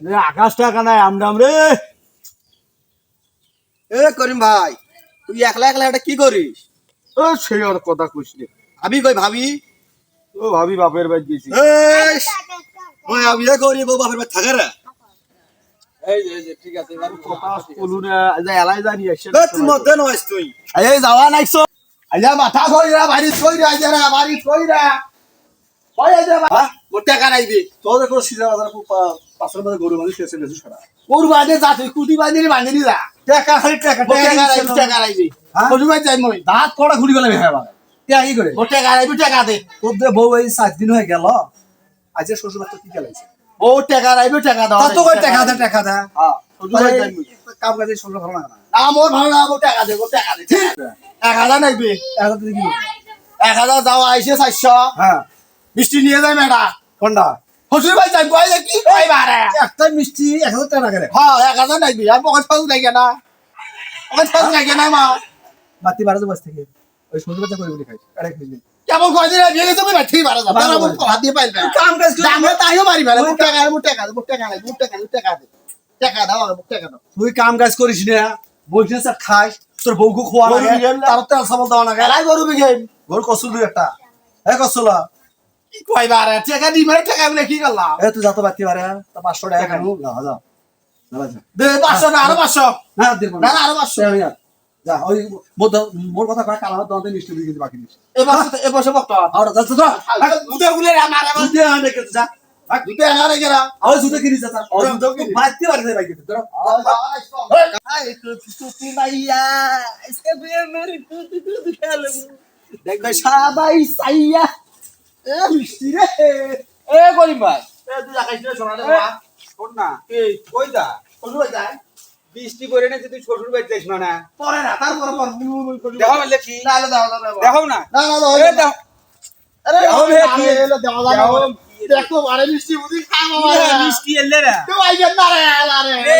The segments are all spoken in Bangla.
আকাশ টাকা নাই আমরাম রে। এ করিম ভাই তুই একলা একলা এটা কি করিস? ও সেই আর কথা কইস রে আমি কই ভাবি? ও ভাবি বাপের বাড়ি গেছি। ওই আমি করি বউ বাপের বাড়ি থাকে রে। যাওয়া নাইছো। আইয়া মাথা কই রে বাড়ি কই রে আইয়া রে বাড়ি কই রে। কই আইয়া হ্যাঁ? মোটে কারাইবি তোদের কোনো সিজা বাজার মধ্যে গরু বেশি সারা। গরু বাঁধে যা তুই কুটি বাঁধে নি বাঁধে নি যা। টাকা খালি টাকা টাকা কারাইবি হ্যাঁ? গরু বাঁধে যাই মই দাঁত কড়া ঘুরি গেলে হ্যাঁ বাবা কে কি করে? টাকা দে। তোদের বউ এই সাত দিন হয়ে গেল আজ শ্বশুর বাচ্চা কি গেলাইছে ও টাকা রাইবি টাকা দাও কত করে টাকা দে টাকা দে হ্যাঁ শ্বশুর বাড়ি যাই মই। কাম কাজে শ্বশুর ভালো লাগে না। না ভালো না মোর টাকা দে মোর টাকা দে এক হাজার নাইবি। এখন তুই কি এক হাজার যাও আইসে চারশো। হ্যাঁ। মিষ্টি নিয়ে যায় মেডা কোনটা? শ্বশুর বাড়ি যাই বই কি কই বারে। একটা মিষ্টি টাকা করে। হ্যাঁ এক হাজার নাইবি আর পকেট ফাঁস লাগে না। পকেট ফাঁস লাগে না মা। বাতি বারোতে বসে থেকে। ওই শ্বশুর বাচ্চা করে খাই আরে খাইলি কেমন কয়দিন বিয়ে গেছে আমি ঠিক বারে যাব আমার হাত দিয়ে পাইবে কাম কাজ করে। আমরা তাইও মারি ফেলে। মুখ টাকা মুখ টাকা মুখ টাকা নাই মুখ টাকা মুখ টাকা দে। টাকা দাও মুখ টাকা দাও। তুই কাম কাজ করিস না। বলছিস আর খাস তোর বউকে খোয়া গরু লাগে না। তার সাবল দেওয়া লাগে। এলাই গরু বিঘেন। ঘর কসুল দুই একটা। এ কসুলা। কি কই বারে টাকা দি মেরে টাকা বলে কি করলাম এ তুই যাতে বাতি পারে তা পাঁচশো টাকা কেন যা যা। দে পাঁচশো না আরও পাঁচশো না দিব না না আরও পাঁচশো আমি আর যা ওই মোর দ- মোর কথা কয় কালা দন্তে মিষ্টি দিয়ে কিন্তু বাকি দিস এ বছর এ বছর বক্ত আর যাচ্ছে তো দুধে গুলে আমার আমার দুধে আনে কে যা দুধে আনারে গেরা আর দুধে কিনি যা আর দুধে কিনি বাতি যাই তোরা এ মিষ্টি রে এ করিম ভাই। এ তুই দেখাইছ রে সোনা রে শোন না। এই কই যা? শ্বশুর বাড়ি যায়। বৃষ্টি করে না তুই শ্বশুর বাড়ি যাইস না না? পরে না তারপরে পর দেখো মেলে কি? না না দাও দাও দাও দেখো না? না না দাও এ দেখো আরে আমি হে আমি কি- এলো দাও দাও দেখো আরে মিষ্টি বুঝি খাই বাবা এ, এলে রে কেউ আইবেন না রে আলা এ, এ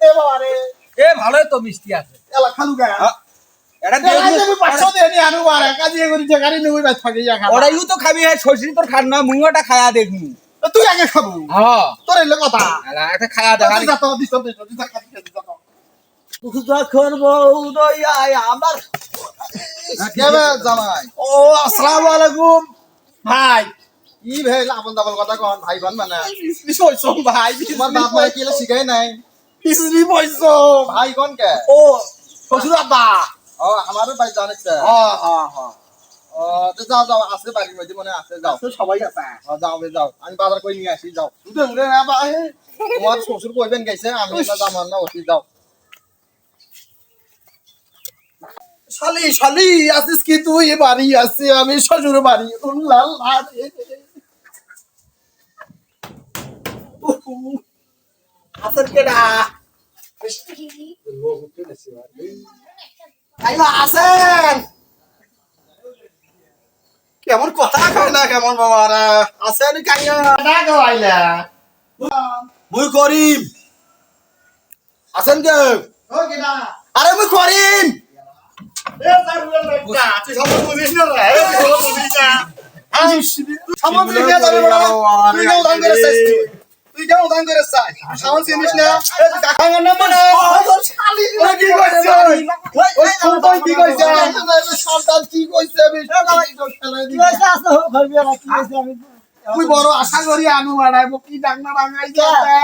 এ বাবা রে এ ভালোই তো মিষ্টি আছে। এলা খালু গা। ওরাইও তো খাবি হ্যাঁ শ্বশুর তোর খান না মুইওটা খায়া দেখবি। তুই আগে খাব। হ্যাঁ। তোর এলে কথা। একটা খায়া দেখা তুই যা তো দিছ দিছ দিছ খাতি দিছ যখন বউ দয়ায় আমার জামাই? ও আসসালামু আলাইকুম। ভাই ই ভাই আপন দাবল কথা কন ভাই কন মানে। বিশয় ভাই তোমার বাপ মাই কি শিখাই নাই? বিশুরি পয়স ভাই কন কে ও শ্বশুর আব্বা। ও আমারও ভাই জানিস হ্যাঁ হ্যাঁ হ্যাঁ যাও যাও আছে বাড়ির মধ্যে মনে আছে যাও। সবাই আছে। যাও যাও। আমি বাজার করে নিয়ে আসি যাও। দুধে না বা তোমার শ্বশুর কইবেন গেছে আমি না যাব না ওটি যাও। শালি শালি আসিস কি তুই? বাড়ি আসি আমি শ্বশুর বাড়ি উল্লাল কেডা? কেমন কথা কয় না কেমন বাবারা আসেন কাইয়া মুই করিম। আসেন কে আরে মুই করিম। বড় তুই কেউ দান করে করে চাই সামন চিনিস না এই যে কাকা না মানে কি কইছে ওই সন্তান কি কইছে সন্তান কি কইছে আমি খেলাই দিই তুই বড় আশা করি আনু বানাই কি ডাকনা রাঙাই যাবে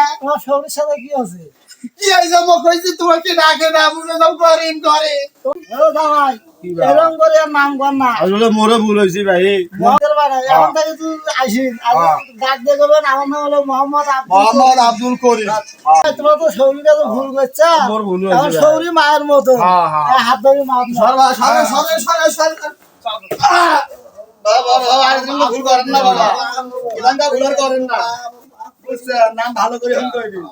কি আইছে মো কইছি তোমার কি ডাকে না বুঝে যাও করিম করে আসলে মোরে ভুল হয়েছে ভাই মোহাম্মদ আব্দুল করিম। মোর ভুল হয়েছে ভাই। সৌরি মায়ের মতো। হ্যাঁ, হ্যাঁ। হাত ধরে। সরবা সরে সরে সরে সরে বাবা বাবা আর ভুল করেন না বাবা। ভুল করেন না। নাম ভালো করে করে দিন